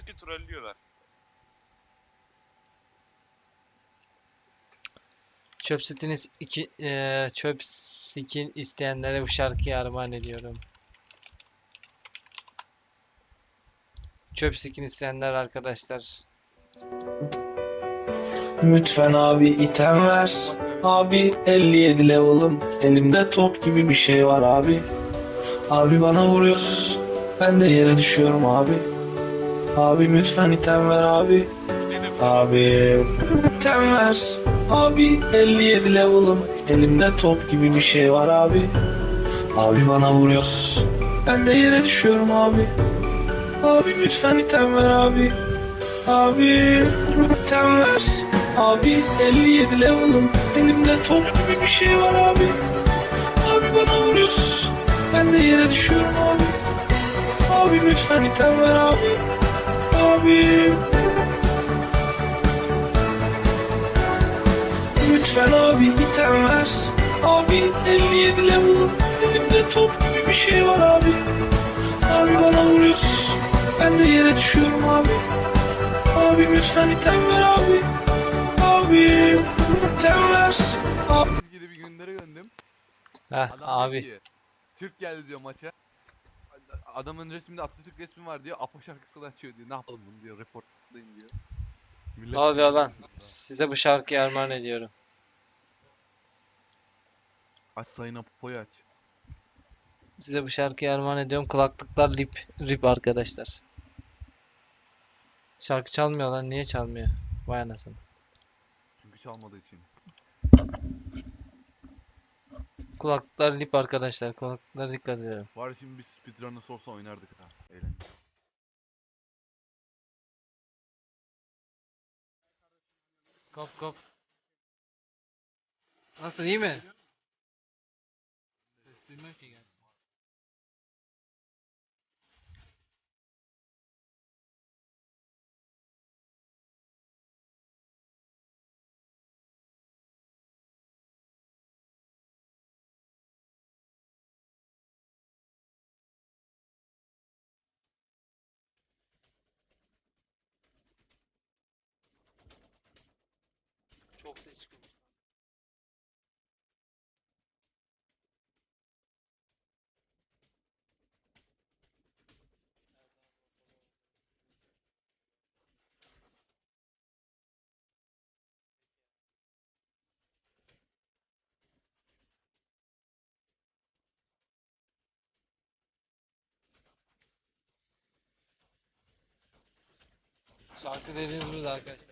sürekli trollüyorlar. Çöp sitiniz iki eee, çöp skin isteyenlere bu şarkıyı armağan ediyorum. Çöp skin isteyenler arkadaşlar. Lütfen abi item ver. Abi 57 level'ım. Elimde top gibi bir şey var abi. Abi bana vuruyor. Ben de yere düşüyorum abi. Abi lütfen item ver abi. Abi item ver. Abi 57 level'ım. Elimde top gibi bir şey var abi. Abi bana vuruyor. Ben de yere düşüyorum abi. Abi lütfen item ver abi. Abi item ver. Abi 57 level'ım. Elimde top gibi bir şey var abi. Abi bana vuruyor. Ben de yere düşüyorum abi. Abi lütfen item ver abi. Abi. Lütfen abi item ver. Abi 57 level'ım. Elimde top gibi bir şey var abi. Abi bana vuruyor. Ben de yere düşüyorum abi. Abi lütfen item ver abi. Abi item ver. Abi. Türkiye'de bir gönderi gönderdim. Heh Adam diyor abi. Türk geldi diyor maça. Adamın resminde Atatürk resmi var diyor. Apo şarkısı da açıyor diyor. Ne yapalım bunu diyor. Reportlayın diyor. Millet Ne oluyor lan? Size bu şarkıyı armağan ediyorum. Aç sayın Apo'yu aç. Size bu şarkıyı armağan ediyorum. Kulaklıklar rip rip arkadaşlar. Şarkı çalmıyor lan. Niye çalmıyor? Vay anasını. Çünkü çalmadığı için. Kulaklıklar lip arkadaşlar. Kulaklıklara dikkat edelim. Var şimdi biz speedrun'ı sorsa oynardık ha. Eğlenceli. Kop kop. Nasıl iyi mi? Ses duymuyor ki gelsin. Çok ses çıkıyor. Burada arkadaşlar.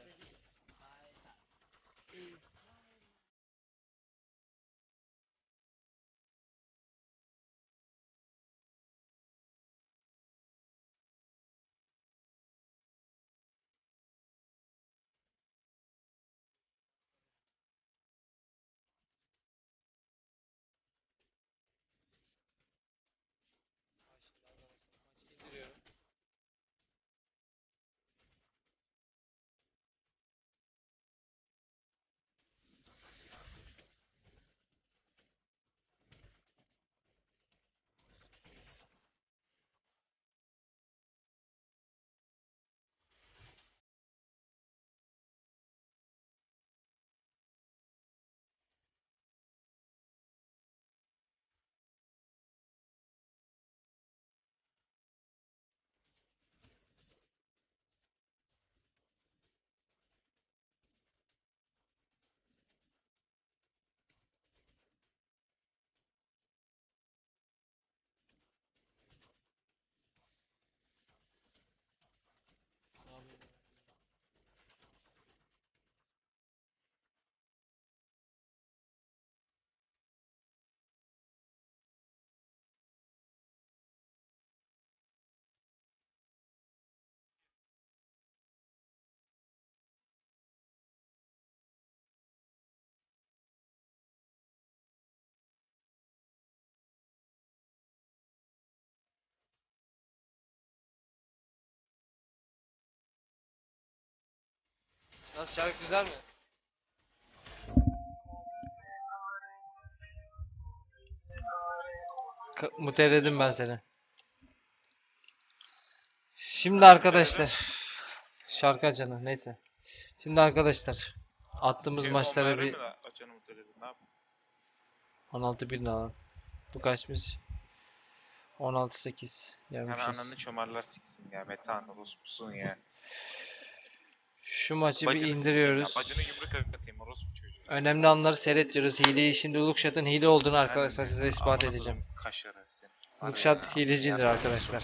Nasıl şarkı güzel mi? Ka- Muteledim ben seni. Şimdi arkadaşlar Şarkı açanı neyse. Şimdi arkadaşlar attığımız Şey, maçlara bir açanı mutlu edin, ne yaptın? 16 1 alalım. Bu kaçmış? 16 8 Yani yapmışız. ananı çomarlar siksin ya. Metan orospusun ya. Şu maçı bir Bacını sikeyim indiriyoruz. Ya. Bacını yumruk atayım orospu çocuğu. Önemli anları seyrediyoruz. Hileyi şimdi Lookshot'ın hile olduğunu arkadaşlar size ispat amına edeceğim. Kaşarı seni. Lookshot ya, hilecidir arkadaşlar.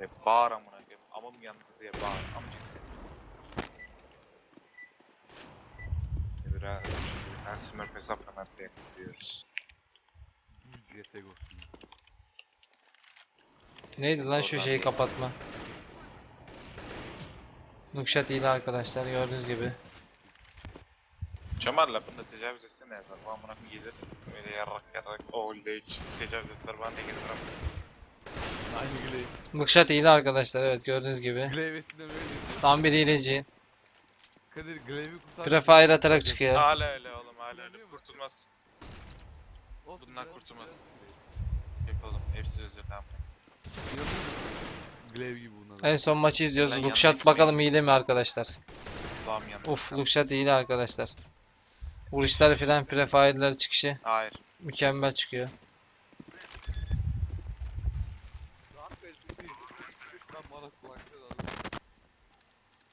Ve bağır amına koyayım. Amım yandı diye bağır. Amcık seni. Biraz bir tane smurf hesapla yapıyoruz. CSGO. Neydi lan şu şeyi kapatma. Lookshot hile arkadaşlar gördüğünüz gibi. Çomarla bunu da tecavüz etsene ya. Bu amına koyayım gelir. Böyle yarrak yarrak. Oley. Tecavüz ettiler bana ne gelir ama. Aynı Glaive. Lookshot hile arkadaşlar evet gördüğünüz gibi. Glaive eskiden öyleydi. Tam bir hileci. Kadir Glaive'i kurtar. Prefire atarak çıkıyor. Hala öyle oğlum hala öyle. Kurtulmaz. Biraz- kurtulmaz. Yapalım. Hepsi özür dilerim. Glaive gibi bunlar. En son maçı izliyoruz. Lookshot yanlış bakalım hile mi arkadaşlar? Kulağım yandı. Uf Lookshot hile arkadaşlar. Vuruşları filan prefire'ları çıkışı Hayır. mükemmel çıkıyor. Ben.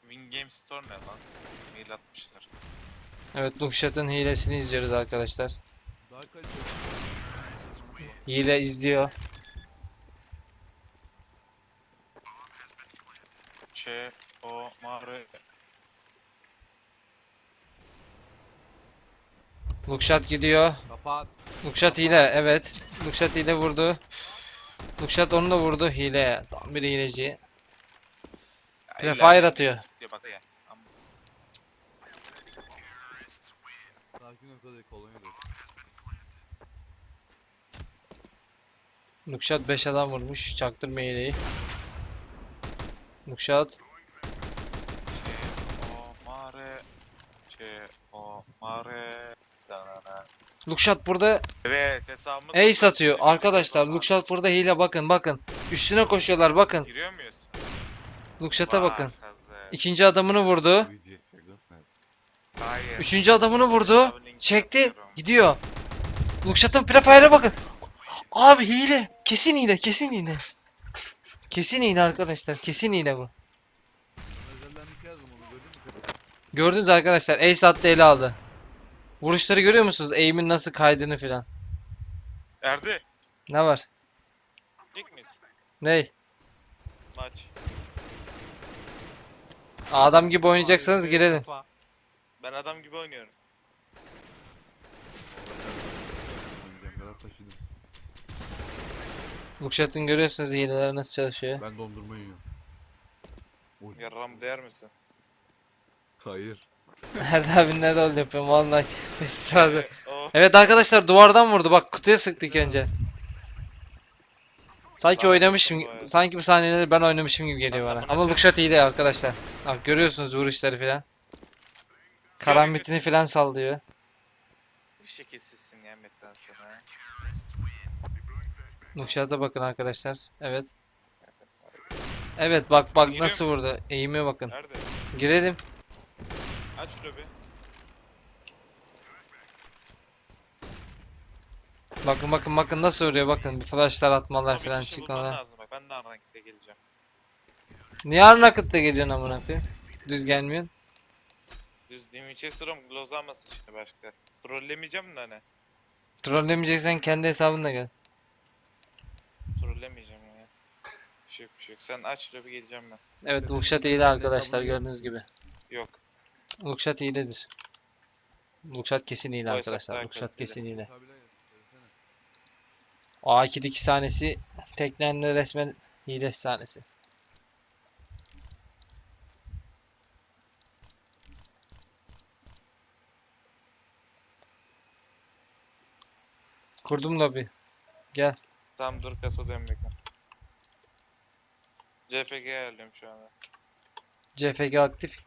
Win Game Store ne lan? Mail atmışlar. Evet Lookshot'ın hilesini izliyoruz arkadaşlar. Hile izliyor. O mare. Lookshot gidiyor. Kapat. Lookshot hile evet. Lookshot hile vurdu. Lookshot onu da vurdu hile. Tam bir hileci. Atıyor. Sakin ol Kadir kolonya da. Lookshot 5 adam vurmuş. Çaktırma hileyi. Mare. O mare. Danana. Lookshot burada Evet hesabımız. ace atıyor. Bizim Arkadaşlar. Lookshot burada hile bakın bakın. Üstüne koşuyorlar bakın. Giriyor muyuz? Vay bakın. İkinci adamını vurdu. Hayır. Üçüncü adamını vurdu. Çekti. Gidiyor. Lookshot'ın prefire'a bakın. Abi hile. Kesin hile. Kesin hile. Kesin hile arkadaşlar. Kesin hile bu. Özellenmiş yazdım onu gördün mü Kadir? Gördünüz arkadaşlar. Ace attı ele aldı. Vuruşları görüyor musunuz? Aim'in nasıl kaydığını filan. Erdi. Ne var? Lig miyiz? Ney? Maç. Adam gibi oynayacaksanız girelim. Ben adam gibi oynuyorum. Lookshot'ın görüyorsunuz hileler nasıl çalışıyor. Ben dondurma yiyorum. Oy. Yarram değer misin? Hayır. Nerede abi nerede öyle yapıyorum vallahi. Sesli o Evet arkadaşlar duvardan vurdu. Bak kutuya sıktık önce. Sanki oynamışım, sanki bu sahneleri ben oynamışım gibi geliyor bana. Ama Lookshot iyi de arkadaşlar. Bak görüyorsunuz vuruşları filan. Karambitini filan sallıyor. bir şekilsizsin ya Metan sana. Lookshot'a bakın arkadaşlar. Evet. Evet bak bak Giriyor nasıl vurdu. Eğime bakın. Nerede? Girelim. Aç bir. Bakın bakın bakın nasıl vuruyor bakın. Bir flashlar atmalar Ama bir bulman çıkmalar. lazım bak. Ben de rankte geleceğim. Niye Arnakıt'ta geliyorsun amına koyayım? Düz gelmiyorsun. Düz Winchester'ım gloz almasın şimdi başka. Trollemeyeceğim de hani. Trollemeyeceksen kendi hesabınla gel. Trollemeyeceğim ya. Bir şey yok bir şey yok. Sen aç bir geleceğim ben. Evet Benim Lookshot kendi iyi arkadaşlar gördüğünüz gibi. Yok. Lookshot hiledir. Lookshot kesin hile O arkadaşlar. Lookshot kaliteli. kesin. O A2'deki sahnesi teknenin resmen hile sahnesi. Kurdum lobi. Gel. Tamam dur kasa dön bekle. CPG ayarlıyorum şu anda. CFG aktif.